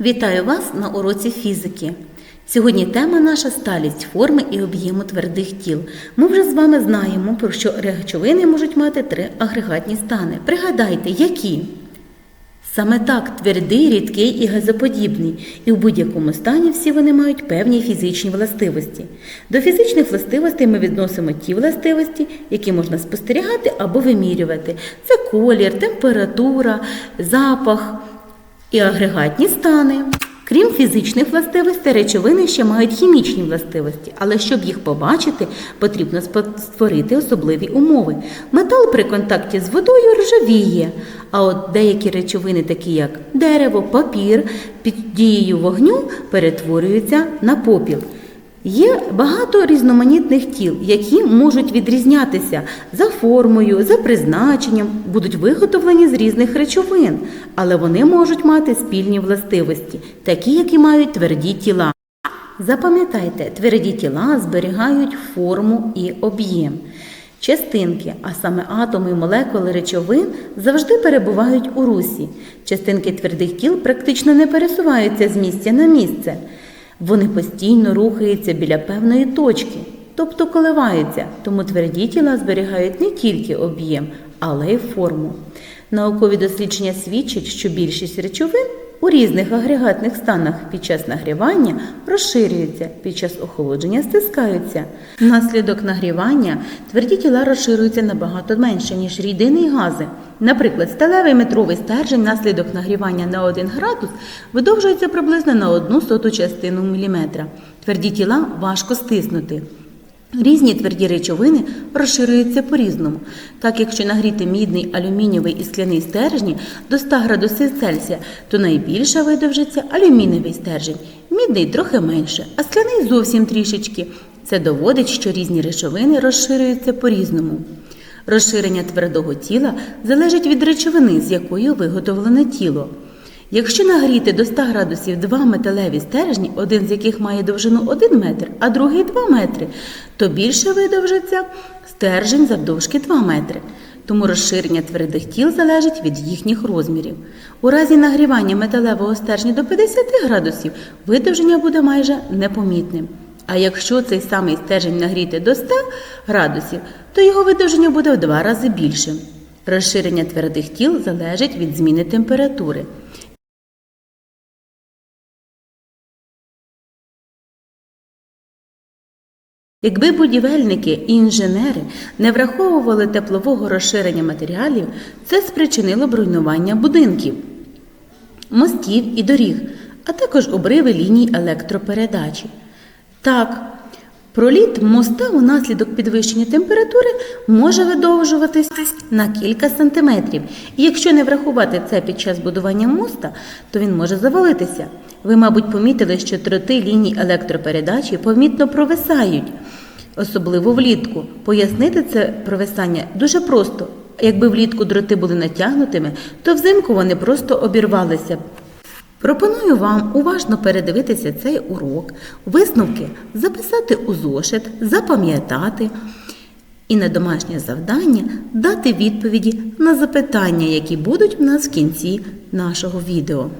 Вітаю вас на уроці фізики. Сьогодні тема наша сталість форми і об'єму твердих тіл. Ми вже з вами знаємо, про що речовини можуть мати три агрегатні стани. Пригадайте, які? Саме так, твердий, рідкий і газоподібний, і в будь-якому стані всі вони мають певні фізичні властивості. До фізичних властивостей ми відносимо ті властивості, які можна спостерігати або вимірювати. Це колір, температура, запах і агрегатні стани. Крім фізичних властивостей, речовини ще мають хімічні властивості, але щоб їх побачити, потрібно створити особливі умови. Метал при контакті з водою ржавіє, а от деякі речовини, такі як дерево, папір, під дією вогню перетворюються на попіл. Є багато різноманітних тіл, які можуть відрізнятися за формою, за призначенням, будуть виготовлені з різних речовин, але вони можуть мати спільні властивості, такі, які мають тверді тіла. Запам'ятайте, тверді тіла зберігають форму і об'єм. Частинки, а саме атоми і молекули речовин, завжди перебувають у русі. Частинки твердих тіл практично не пересуваються з місця на місце. Вони постійно рухаються біля певної точки, тобто коливаються, тому тверді тіла зберігають не тільки об'єм, але й форму. Наукові дослідження свідчать, що більшість речовин у різних агрегатних станах під час нагрівання розширюються, під час охолодження стискаються. Внаслідок нагрівання тверді тіла розширюються набагато менше, ніж рідини і гази. Наприклад, сталевий метровий стержень внаслідок нагрівання на 1 градус видовжується приблизно на одну соту частину міліметра. Тверді тіла важко стиснути. Різні тверді речовини розширюються по-різному. Так, якщо нагріти мідний, алюмінієвий і скляний стержні до 100 градусів Цельсія, то найбільше видовжиться алюмінієвий стержень, мідний трохи менше, а скляний зовсім трішечки. Це доводить, що різні речовини розширюються по-різному. Розширення твердого тіла залежить від речовини, з якої виготовлене тіло. Якщо нагріти до 100 градусів два металеві стержні, один з яких має довжину 1 метр, а другий 2 метри, то більше видовжиться стержень завдовжки 2 метри. Тому розширення твердих тіл залежить від їхніх розмірів. У разі нагрівання металевого стержня до 50 градусів видовження буде майже непомітним. А якщо цей самий стержень нагріти до 100 градусів, то його видовження буде в два рази більшим. Розширення твердих тіл залежить від зміни температури. Якби будівельники і інженери не враховували теплового розширення матеріалів, це спричинило б руйнування будинків, мостів і доріг, а також обриви ліній електропередачі. Так, проліт моста унаслідок підвищення температури може видовжуватись на кілька сантиметрів. І якщо не врахувати це під час будування моста, то він може завалитися. Ви, мабуть, помітили, що троти ліній електропередачі помітно провисають, особливо влітку. Пояснити це провисання дуже просто. Якби влітку дроти були натягнутими, то взимку вони просто обірвалися. Пропоную вам уважно передивитися цей урок, висновки записати у зошит, запам'ятати і на домашнє завдання дати відповіді на запитання, які будуть в нас в кінці нашого відео.